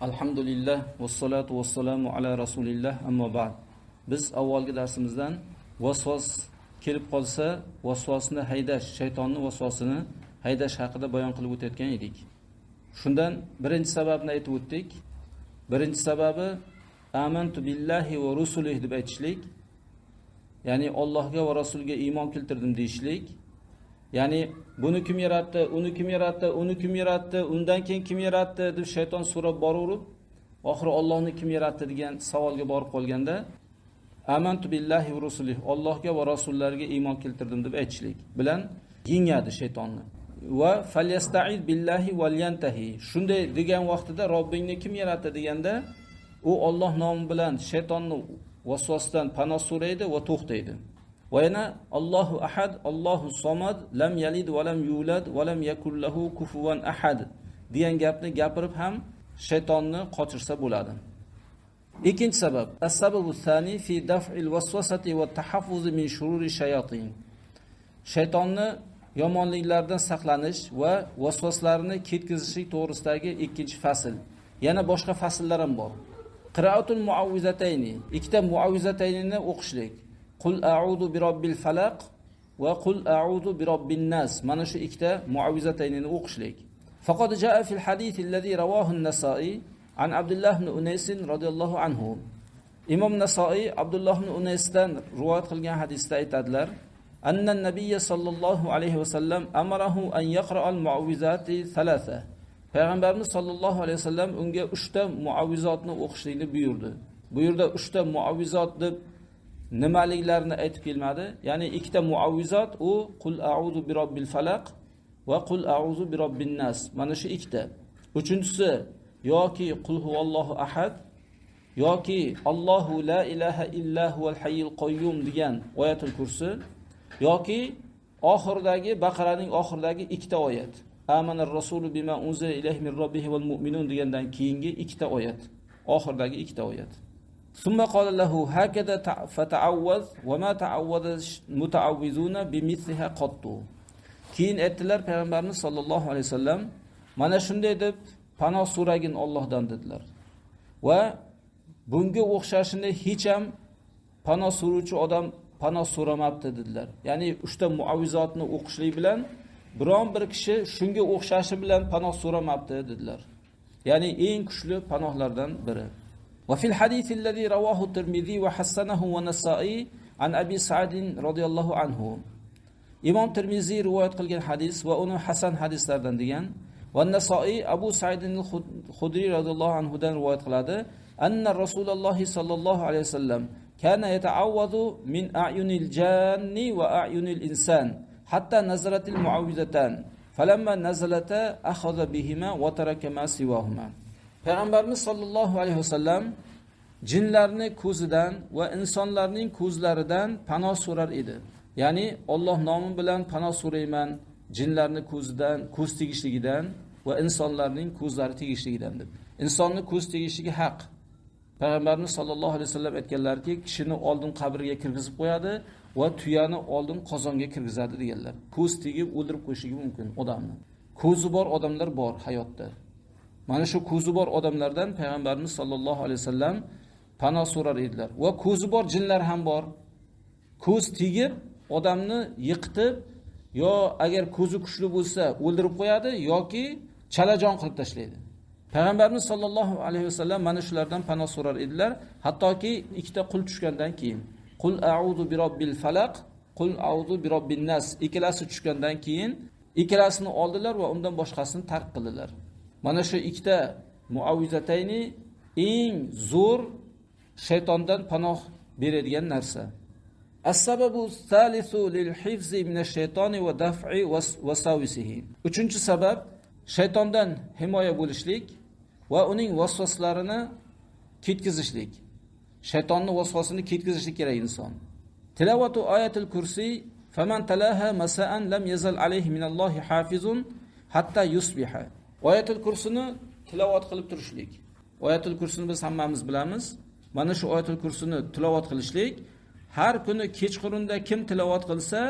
alhamdulillah vassalatu vassalamu ala rasulillah ammo ba'd. Biz avvalgi darsimizdan vasvas kelib qolsa vasvasni haydash shaytonni vasvasini haydash haqida bayon qilib o'tayotgan edik. Shundan birinchi sababni aytib o'tdik. Birinchi sababi amantu billahi va rusulih deb aytishlik. Ya'ni Allohga va rasulga iymon keltirdim deyishlik. Ya'ni buni kim yaratdi uni kim yaratdi uni kim yaratdi undan keyin kim yaratdi deb shayton so'rab boraverib oxiri Allohni kim yaratdi degan savolga borib qolganda amantu billahi va rusulihi Allohga va rasullariga iymon keltirdim deb aytishlik bilan yengadi shaytonni. Va falyasta'id billahi valyantahi shunday degan vaqtida Robbingni kim yaratdi deganda u Alloh nomi bilan shaytonni vasvosdan panoh so'raydi va to'xtaydi va yana Allohu ahad Allohu somad lam yalid va lam yulad va lam yakul kufuvan ahad degan gapni gapirib ham shaytonni qochirsa bo'ladi. Ikkinchi sabab. As-sababu thani fi daf'il waswasati va tahaffuz min shururi shayatin. Shaytonni yomonliklardan saqlanish va vasvaslarni ketkazishlik to'g'risidagi ikkinchi fasl. Yana boshqa fasllar ham bor. Qiraatul muavvizatayni ikkita muavvizataynini o'qishlik. qul a'udhu birobbil falaq va qul a'udhu birobbin nas mana shu ikkita muavvizataynini o'qishlik faqad jaa fil hadith allazi rawahu an-nasa'i an abdullah ibn unays radhiyallohu anhu imom nasoiy abdulloh ibn unaysdan rivoyat qilgan hadisda aytadilar أن النبي صلى الله عليه وسلم أمره أن يقرأ المعوذات ثلاثة Peygamberimiz sallallahu aleyhi ve sellem unga 3 ta muavvizotni o'qishlikni buyurdi. Bu yerda 3 ta muavvizot deb nimaliklarni aytib kelmadi. Ya'ni ikkita muavvizot u qul auzu bi robbil falaq va qul auzu bi robbin nas. Mana shu ikkita. Uchinchisi yoki qul huvallohu ahad yoki Allohu la ilaha illa huval hayyul qayyum degan oyatul kursi yoki oxirdagi baqaraning oxiridagi ikkita oyat. Amanar rasulu bima unzila ilayhi min robbihi val mu'minun degandan keyingi ikkita oyat. Oxirdagi ikkita oyat. ثم قال له هكذا فتعوذ وما تعوذ المتعوذون بمثلها قط keyin aytdilar payg'ambarimiz sollallohu alayhi vasallam mana shunday deb panoh so'ragin Allohdan dedilar va bunga o'xshashini hech ham panoh so'ruvchi odam panoh so'ramabdi dedilar ya'ni uchta muavvizotni o'qishlik bilan biron bir kishi shunga o'xshashi bilan panoh so'ramabdi dedilar ya'ni eng kuchli panohlardan biri وفي الحديث الذي رواه الترمذي وحسنه ونسائي عن أبي سعد رضي الله عنه. إمام ترمذي رواية قلق الحديث وأنه حسن حديث لردن ديان. والنسائي أبو سعد الخدري رضي الله عنه دان رواية قلادة أن رسول الله صلى الله عليه وسلم كان يتعوض من أعين الجان وأعين الإنسان حتى نزلت المعوذتان فلما نزلت أخذ بهما وترك ما سواهما. Payg'ambarimiz sollallohu alayhi vasallam jinlarni ko'zidan va insonlarning ko'zlaridan panoh so'rar edi ya'ni Alloh nomi bilan panoh so'rayman jinlarni ko'zidan ko'z tegishligidan va insonlarning ko'zlari tegishligidan deb insonni ko'z tegishligi haq. Payg'ambarimiz sollallohu alayhi vasallam aytganlarki kishini oldin qabrga kirgizib qo'yadi va tuyani oldin qozonga kirgizadi deganlar. Ko'z tegib o'ldirib qo'yishligi mumkin odamni. Ko'zi bor odamlar bor hayotda mana shu ko'zi bor odamlardan payg'ambarimiz sollallohu alayhi vasallam panoh so'rar edilar. Va ko'zi bor jinlar ham bor. Ko'z tegib odamni yiqitib yo agar ko'zi kuchli bo'lsa o'ldirib qo'yadi yoki chalajon qilib tashlaydi. Payg'ambarimiz sollallohu alayhi vasallam mana shulardan panoh so'rar edilar. Hattoki ikkita qul tushgandan keyin qul a'udhu bi robbil falaq qul a'udhu bi robbin nas ikkalasi tushgandan keyin ikkalasini oldilar va undan boshqasini tark qildilar mana shu ikkita muavvizatayni eng zo'r shaytondan panoh beradigan narsa السبب الثالث للحفظ من الشيطان ودفع وساوسه uchinchi sabab shaytondan himoya bo'lishlik va uning vasvaslarini ketkazishlik shaytonni vasvasini ketkazishlik kerak inson tilovatu oyatil kursiy faman talaha masaan lam yazal alayhi minallohi hafizun hatta yusbiha Oyatul kursini tilovat qilib turishlik. Oyatul kursini biz hammamiz bilamiz. Mana shu oyatul kursini tilovat qilishlik. Har kuni kechqurunda kim tilovat qilsa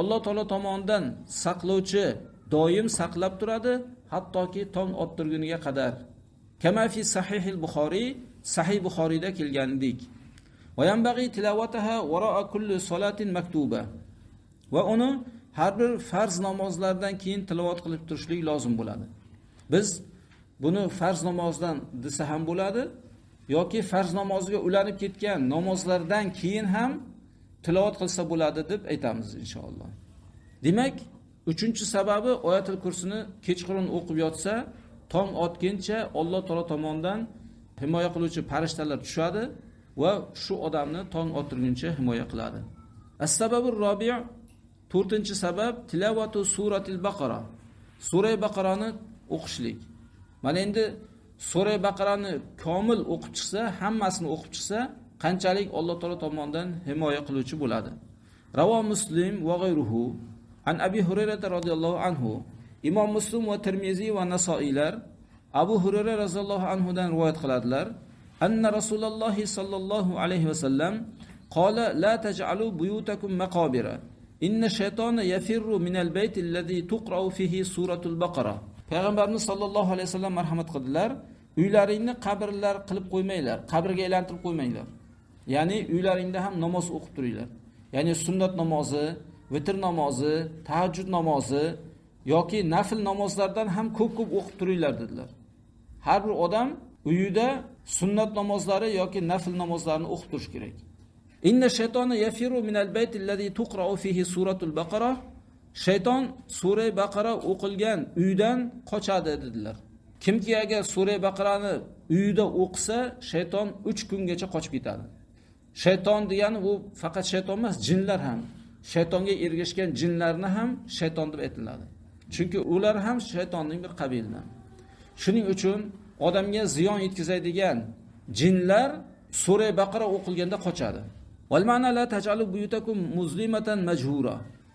Alloh taolo tomonidan saqlovchi doim saqlab turadi hattoki tong ottirguniga qadar. Kama fi sahihil buxoriy sahih buxoriyda kelganidek kulli maktuba. Va uni har bir farz namozlardan keyin tilovat qilib turishlik lozim bo'ladi. Biz buni farz namozdan desa ham bo'ladi yoki farz namoziga ulanib ketgan namozlardan keyin ham tilovat qilsa bo'ladi deb aytamiz inshaalloh. Demak uchinchi sababi oyatil kursini kechqurun o'qib yotsa tong otguncha alloh taolo tomonidan himoya qiluvchi farishtalar tushadi va shu odamni tong ottirguncha himoya qiladi. As-sababur robi' to'rtinchi sabab tilovatu suratil baqara. Sura baqarani o'qishlik. Mana endi sura baqarani komil o'qib chiqsa hammasini o'qib chiqsa qanchalik alloh taolo tomonidan himoya qiluvchi bo'ladi. Ravo muslim va g'ayruhu an abi hurayra roziyallohu anhu imom muslim va termiziy va nasoiylar abu hurayra roziyallohu anhudan rivoyat qiladilar. Anna rasululloh sollallohu alayhi vasallam qola la taj'alu buyutakum maqobira inna shaytona yafirru minal bayti alladhi tuqra'u fihi suratul baqara. Payg'ambarimiz sollallohu alayhi vasallam marhamat qildilar uylaringni qabrlar qilib qo'ymanglar qabrga aylantirib qo'ymanglar ya'ni uylaringda ham namoz o'qib turinglar ya'ni sunnat namozi vitr namozi tahajjud namozi yoki nafl namozlardan ham ko'p ko'p o'qib turinglar dedilar har bir odam uyida sunnat namozlari yoki nafl namozlarini o'qib turish kerak. İnna shaytona yafiru minal bayti allazi tuqra'u fihi suratul baqara shayton sura baqara o'qilgan uydan qochadi dedilar. Kimki agar sura baqarani uyida o'qisa shayton 3 kungacha qochib ketadi. Shayton degani u faqat shayton emas jinlar ham. Shaytonga ergashgan jinlarni ham shayton deb aytiladi. Chunki ular ham shaytonning bir qabilidan shuning uchun odamga ziyon yetkazadigan jinlar sura baqara o'qilganda qochadi.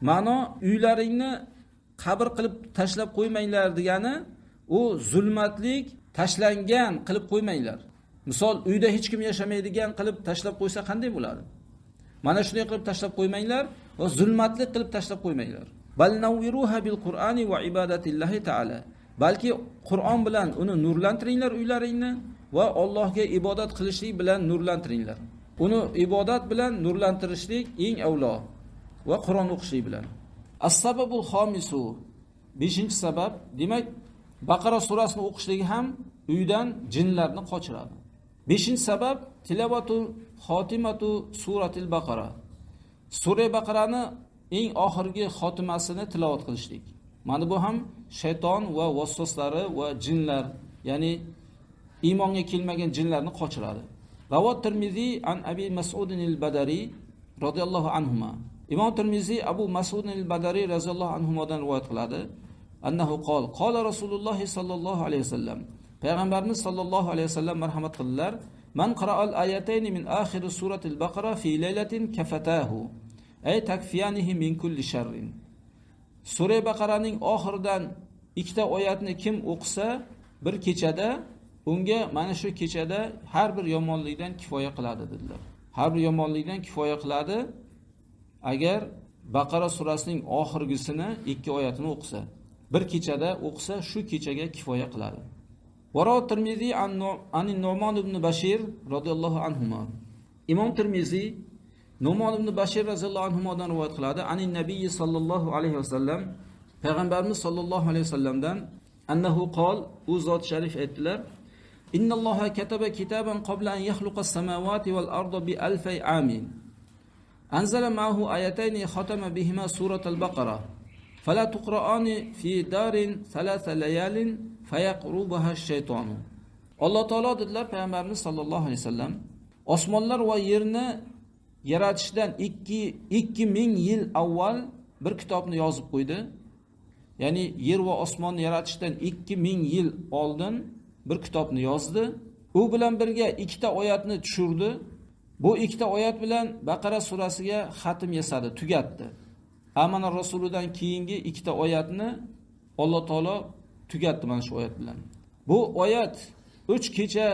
Ma'no uylaringni qabr qilib tashlab qo'ymanglar degani u zulmatlik tashlangan qilib qo'ymanglar. Misol uyda hech kim yashamaydigan qilib tashlab qo'ysa qanday bo'ladi? Mana shunday qilib tashlab qo'ymanglar va zulmatli qilib tashlab qo'ymanglar. Bal bil qur'ani va ibadatillahi taala. Balki qur'on bilan uni nurlantiringlar uylaringni va allohga ibodat qilishlik bilan nurlantiringlar. Uni ibodat bilan nurlantirishlik eng avlo. Va qur'on o'qishlik bilan. As-sababul xomisu beshinchi sabab demak baqara surasini o'qishligi ham uydan jinlarni qochiradi. Beshinchi sabab tilovatu xotimatu suratil baqara. Sura baqarani eng oxirgi xotimasini tilovat qilishlik. Mana bu ham shayton va vasvaslari va jinlar ya'ni iymonga kelmagan jinlarni qochiradi. Ravot Tirmiziy an abi masudin al badari radhiyallohu anhuma. Imom termiziy abu masud al badariy roziyallohu anhudan rivoyat qiladi. Annahu qol qola rasululloh sollallohu alayhi vasallam payg'ambarimiz sollallohu alayhi vasallam marhamat qildilar. Man qara'al ayatayni min axiri suratil baqara fi laylatin kafatahu. Ay takfiyanihi min kulli sharrin. Sura baqaraning oxiridan ikkita oyatni kim o'qisa bir kechada unga mana shu kechada har bir yomonlikdan kifoya qiladi dedilar. Har bir yomonlikdan kifoya qiladi. Agar baqara surasining oxirgisini ikki oyatini o'qisa bir kechada o'qisa shu kechaga kifoya qiladi. Varo termiziy an nomon ibn bashir roziyallohu anhu imom termiziy nomon ibn bashir roziyallohu anhudan rivoyat qiladi. Anin nabiy sollallohu alayhi vasallam payg'ambarimiz sollallohu alayhi vasallamdan annahu qol u zot sharif aytdilar innalloha kataba kitaban qabla an yakhluqa as-samawati wal arda bi alfay amin. anzala ma'hu ayatayni xatama bihima suratul baqara fala tuqra'ani fi darin thalatha layalin fayaqrubaha shaytonu alloh taolo dedilar payg'ambarimiz sollallohu alayhi vasallam osmonlar va yerni yaratishdan ikki ikki ming yil avval bir kitobni yozib qo'ydi. Ya'ni yer va osmonni yaratishdan ikki ming yil oldin bir kitobni yozdi. U bilan birga ikkita oyatni tushirdi. Bu ikkita oyat bilan baqara surasiga xatm yasadi tugatdi. Amana rasulidan keyingi ikkita oyatni alloh taolo tugatdi mana shu oyat bilan. Bu oyat uch kecha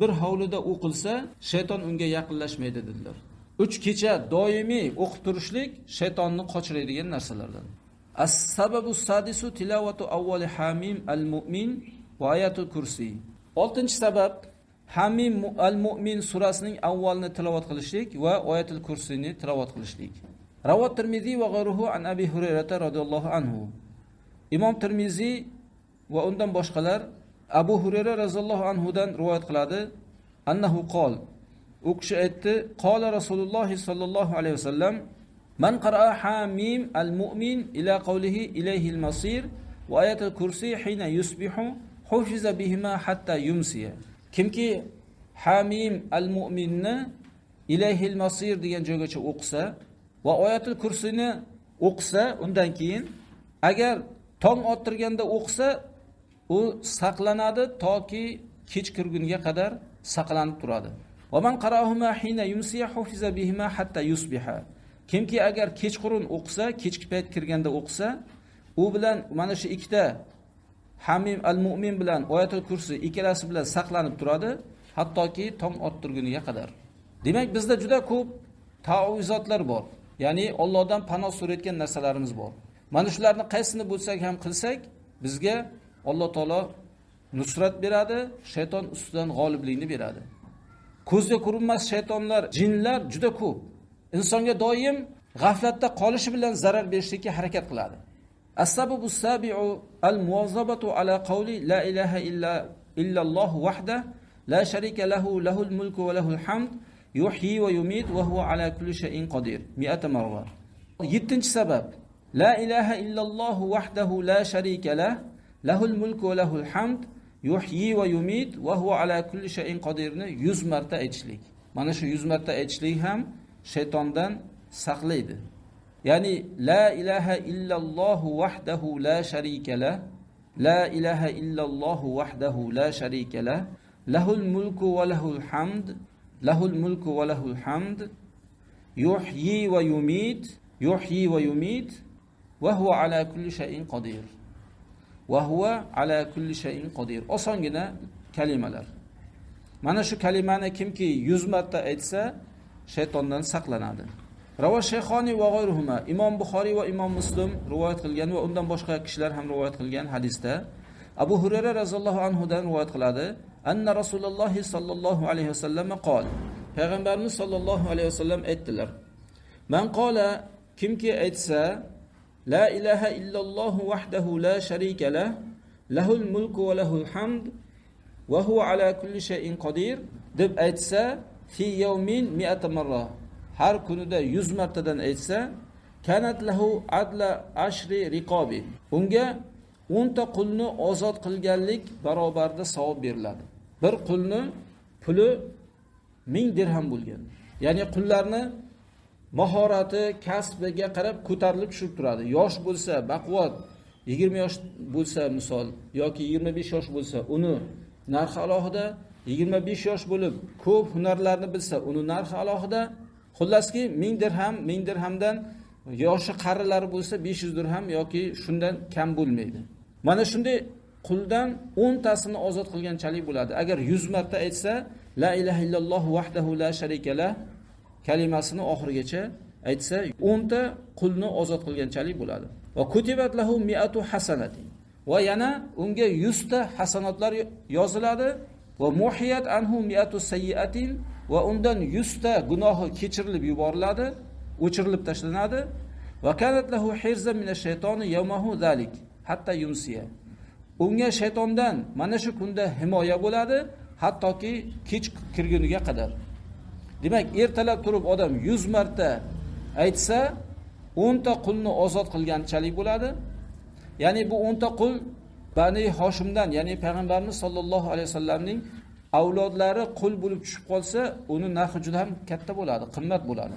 bir hovlida o'qilsa shayton unga yaqinlashmaydi dedilar. Uch kecha doimiy o'qib turishlik shaytonni qochiradigan narsalardan. As sababu sadisu tilovatu avvali hamim al mu'min va ayatul kursiy oltinchi sabab hamim al mu'min surasining avvalini tilovat qilishlik va oyatul kursini tilovat qilishlik. Ravot termiziy va g'ayruhu an abi hurayrata roziyallohu anhu. İmom termiziy va undan boshqalar abu hurayra roziyallohu anhudan rivoyat qiladi. Annahu qol. U kishi aytdi qola rasululloh sollallohu alayhi vasallam man qaraa hamim al mu'min ila qawlihi ilayhi al masir va ayatul kursi hina yusbihu hufiza bihima hatta yumsiya kimki hamim al mu'minni ilayhil masir degan joygacha o'qisa va oyatul kursini o'qisa undan keyin agar tong ottirganda o'qisa u saqlanadi toki kech kirgunga qadar saqlanib turadi. Kimki agar kechqurun o'qisa kechki payt kirganda o'qisa u bilan mana shu ikkita hamim al mu'min bilan oyatul kursi ikkalasi bilan saqlanib turadi hattoki tong ottirguniga qadar. Demak bizda juda ko'p taovizotlar bor. Ya'ni Allohdan panoh so'rayotgan narsalarimiz bor. Mana shularni qaysini bo'lsak ham qilsak bizga Alloh taolo nusrat beradi shayton ustidan g'oliblikni beradi. Ko'zga ko'rinmas shaytonlar jinlar juda ko'p. İnsonga doim g'aflatda qolishi bilan zarar berishlikka harakat qiladi السبب السابع المواظبة على قول لا إله إلا, إلا الله وحده لا شريك له له الملك وله الحمد يحيي ويميت وهو على كل شيء قدير. مئة مرة. يتنج سبب. لا إله إلا الله وحده لا شريك له له الملك وله الحمد يحيي ويميت وهو على كل شيء قدير. يزمرت أجلي. مانا شو يزمرت اجليهم شيطان دان سخليده. Yani la ilahe illallahu vahdehu la şerike le. La ilahe illallahu vahdehu la şerike le. Lehul mulku ve lehul hamd. Lehul mulku ve lehul hamd. Yuhyi ve yumit. Yuhyi ve yumit. Ve huve ala kulli şeyin kadir. Ve huve ala kulli şeyin kadir. O songina kelimeler. Mana shu kalimani kimki 100 marta aytsa, shaytondan saqlanadi. Ravo Shayxoni va g'ayruhuma Imom Buxoriy va Imom Muslim rivoyat qilgan va undan boshqa kishilar ham rivoyat qilgan hadisda Abu Hurayra radhiyallohu anhu dan rivoyat qiladi anna Rasululloh sallallohu alayhi vasallam qol Payg'ambarimiz sallallohu alayhi vasallam aytdilar Man qola kimki aytsa la ilaha illalloh wahdahu la sharika lah lahul mulku va lahul hamd va huwa ala kulli shay'in qodir deb aytsa fi yawmin mi'ata marra har kunida 100 martadan aytsa kanat lahu adla ashri riqobi. Unga 10 ta qulni ozod qilganlik barobarida savob beriladi. Bir qulni puli 1000 dirham bo'lgan. Ya'ni qullarni mahorati kasbiga qarab ko'tarilib tushib turadi. Yosh bo'lsa baquvvat 20 yosh bo'lsa misol yoki 25 yosh bo'lsa uni narxi alohida 25 yosh bo'lib ko'p hunarlarni bilsa uni narxi alohida xullaski 1000 dirham 1000 dirhamdan yoshi qarilari bo'lsa 500 dirham yoki shundan kam bo'lmaydi. Mana shunday quldan 10 tasini ozod qilganchalik bo'ladi. Agar 100 marta aytsa la ilaha illalloh vahdahu la sharika lah kalimasini oxirigacha aytsa 10 ta qulni ozod qilganchalik bo'ladi. Va kutibat lahu mi'atu hasanati. Va yana unga 100 ta hasanotlar yoziladi va muhiyat anhu mi'atu sayyiatin va undan 100 ta gunohi kechirilib yuboriladi o'chirilib tashlanadi. Va kanat lahu hirzan min ash-shaytoni yawmahu zalik hatta yumsiya. Unga shaytondan mana shu kunda himoya bo'ladi hattoki kech kirguniga qadar. Demak ertalab turib odam 100 marta aytsa 10 ta qulni ozod qilganchalik bo'ladi. Ya'ni bu 10 ta qul Bani Hoshimdan, ya'ni payg'ambarimiz sollallohu alayhi vasallamning avlodlari qul bo'lib tushib qolsa, uni narxi juda ham katta bo'ladi, qimmat bo'ladi.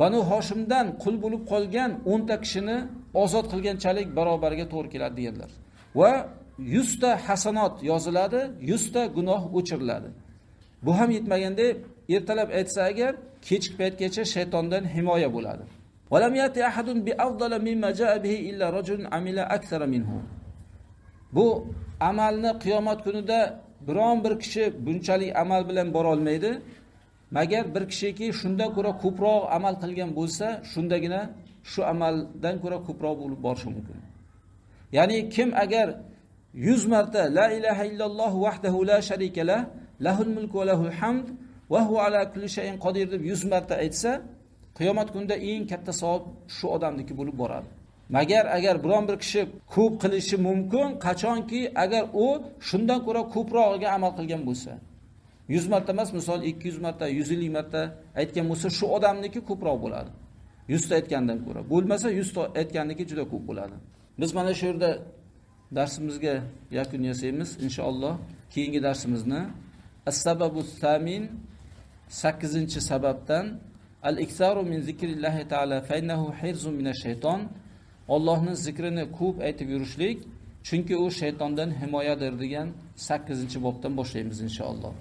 Banu Hoshimdan qul bo'lib qolgan 10 ta kishini ozod qilganchalik barobariga to'g'ri keladi deganlar. Va 100 ta hasanot yoziladi, 100 ta gunoh o'chiriladi. Bu ham yetmaganda ertalab aytsa agar kechki paytgacha shaytondan himoya bo'ladi. Bu amalni qiyomat kunida biron bir kishi bunchalik amal bilan bora olmaydi. Magar bir kishiki shundan ko'ra ko'proq amal qilgan bo'lsa, shundagina shu amaldan ko'ra ko'proq bo'lib borishi mumkin. Ya'ni kim agar 100 marta la ilaha illalloh vahdahu la sharikalah lahul mulk va lahul hamd va huwa ala kulli shay'in qodir deb 100 marta aytsa qiyomat kunida eng katta savob shu odamniki bo'lib boradi magar agar biron bir kishi ko'p qilishi mumkin qachonki agar u shundan ko'ra ko'prog'iga amal qilgan bo'lsa 100 marta emas misol 200 marta 150 marta aytgan bo'lsa shu odamniki ko'proq bo'ladi. 100 ta aytgandan ko'ra. Bo'lmasa 100 ta aytganniki juda ko'p bo'ladi. Biz mana shu yerda darsimizga yakun yasaymiz inshaalloh. Keyingi darsimizni as-sababu samin 8 sababdan. Al-iksaru min zikrillahi taala fa innahu hirzun minash shayton. Allohning zikrini ko'p aytib yurishlik chunki u shaytondan himoyadir degan 8 bobdan boshlaymiz inshaalloh.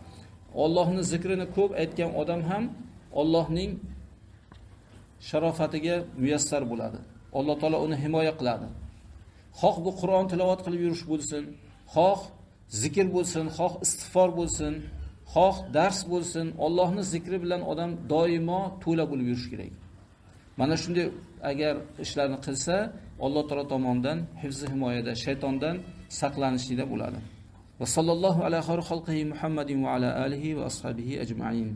Allohning zikrini ko'p aytgan odam ham Allohning sharofatiga muyassar bo'ladi. Alloh taolo uni himoya qiladi. Xoh bu qur'on tilovat qilib yurish bo'lsin xoh zikr bo'lsin xoh istig'for bo'lsin xoh dars bo'lsin Allohni zikri bilan odam doimo to'la bo'lib yurish kerak. Mana shunday agar ishlarni qilsa alloh taolo tomonidan hifzi himoyada shaytondan saqlanishlikda bo'ladi va sallallohu ala xalqihi muhammadin va ala alihi va ashabihi ajmain